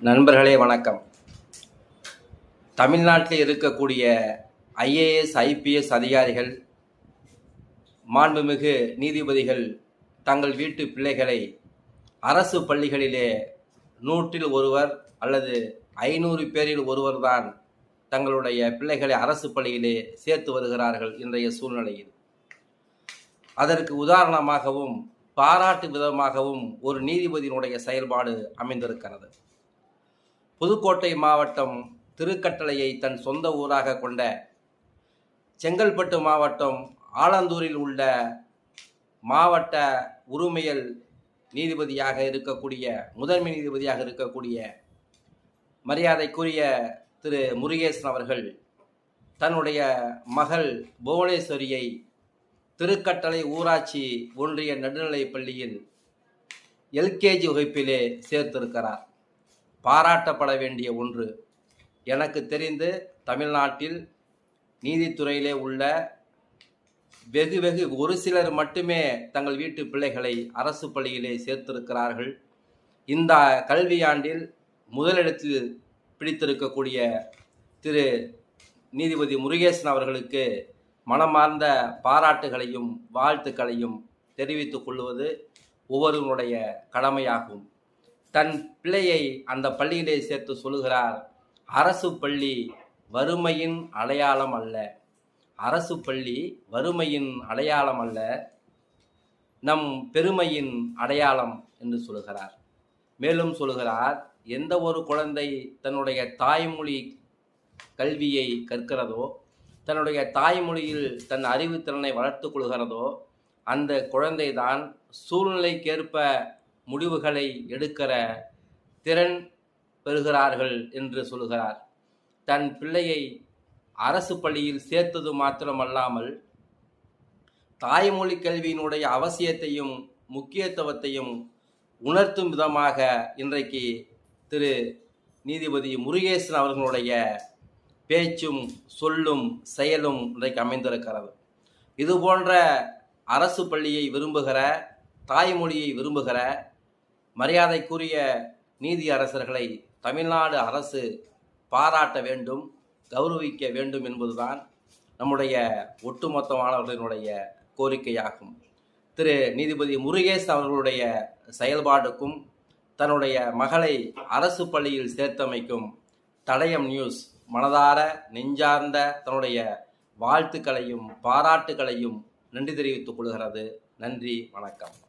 நண்பர்களே வணக்கம். தமிழ்நாட்டில் இருக்கக்கூடிய ஐஏஎஸ் ஐபிஎஸ் அதிகாரிகள் மாண்புமிகு நீதிபதிகள் தங்கள் வீட்டு பிள்ளைகளை அரசு பள்ளிகளிலே நூற்றில் ஒருவர் அல்லது ஐநூறு பேரில் ஒருவர்தான் தங்களுடைய பிள்ளைகளை அரசு பள்ளியிலே சேர்த்து வருகிறார்கள் இன்றைய சூழ்நிலையில். அதற்கு உதாரணமாகவும் பாராட்டு விதமாகவும் ஒரு நீதிபதியினுடைய செயல்பாடு அமைந்திருக்கிறது. புதுக்கோட்டை மாவட்டம் திருக்கட்டளையை தன் சொந்த ஊராக கொண்ட செங்கல்பட்டு மாவட்டம் ஆலந்தூரில் உள்ள மாவட்ட உரிமையல் நீதிபதியாக இருக்கக்கூடிய முதன்மை நீதிபதியாக இருக்கக்கூடிய மரியாதைக்குரிய திரு முருகேசன் அவர்கள் தன்னுடைய மகள் புவனேஸ்வரியை திருக்கட்டளை ஊராட்சி ஒன்றிய நடுநிலைப் பள்ளியில் எல்கேஜி வகுப்பிலே சேர்த்திருக்கிறார். பாராட்டப்பட வேண்டிய ஒன்று. எனக்கு தெரிந்து தமிழ்நாட்டில் நீதித்துறையிலே உள்ள வெகு வெகு ஒரு சிலர் மட்டுமே தங்கள் வீட்டு பிள்ளைகளை அரசு பள்ளியிலே சேர்த்திருக்கிறார்கள். இந்த கல்வியாண்டில் முதலிடத்தில் பிடித்திருக்கக்கூடிய திரு நீதிபதி முருகேசன் அவர்களுக்கு மனமார்ந்த பாராட்டுகளையும் வாழ்த்துக்களையும் தெரிவித்துக் கொள்வது ஒவ்வொருவனுடைய கடமையாகும். தன் பிள்ளையை அந்த பள்ளியிலே சேர்த்து சொல்லுகிறார் அரசு பள்ளி வறுமையின் அடையாளம் அல்ல. அரசு பள்ளி வறுமையின் அடையாளம் அல்ல. நம் பெருமையின் அடையாளம் என்று சொல்கிறார் மேலும் சொல்கிறார் எந்த ஒரு குழந்தை தன்னுடைய தாய்மொழி கல்வியை கற்கிறதோ தன்னுடைய தாய்மொழியில் தன் அறிவுத்திறனை வளர்த்து கொள்கிறதோ அந்த குழந்தைதான் சூழ்நிலைக்கேற்ப முடிவுகளை எடுக்கிற திறன் பெறுகிறார்கள் என்று சொல்கிறார். தன் பிள்ளையை அரசு பள்ளியில் சேர்த்தது மாத்திரமல்லாமல் தாய்மொழி கல்வியினுடைய அவசியத்தையும் முக்கியத்துவத்தையும் உணர்த்தும் விதமாக இன்றைக்கு திரு நீதிபதி முருகேசன் அவர்களுடைய பேச்சும் சொல்லும் செயலும் இன்றைக்கு அமைந்திருக்கிறது. இது போன்ற அரசு பள்ளியை விரும்புகிற தாய்மொழியை விரும்புகிற மரியாதைக்குரிய நீதி அரசர்களை தமிழ்நாடு அரசு பாராட்ட வேண்டும் கௌரவிக்க வேண்டும் என்பதுதான் நம்முடைய ஒட்டுமொத்தமானவர்களினுடைய கோரிக்கையாகும். திரு. நீதிபதி முருகேஷ் அவர்களுடைய செயல்பாடுக்கும் தன்னுடைய மகளை அரசு பள்ளியில் சேர்த்தமைக்கும் தடயம் நியூஸ் மனதார நெஞ்சார்ந்த தன்னுடைய வாழ்த்துக்களையும் பாராட்டுகளையும் நன்றி தெரிவித்துக் கொள்கிறது. நன்றி வணக்கம்.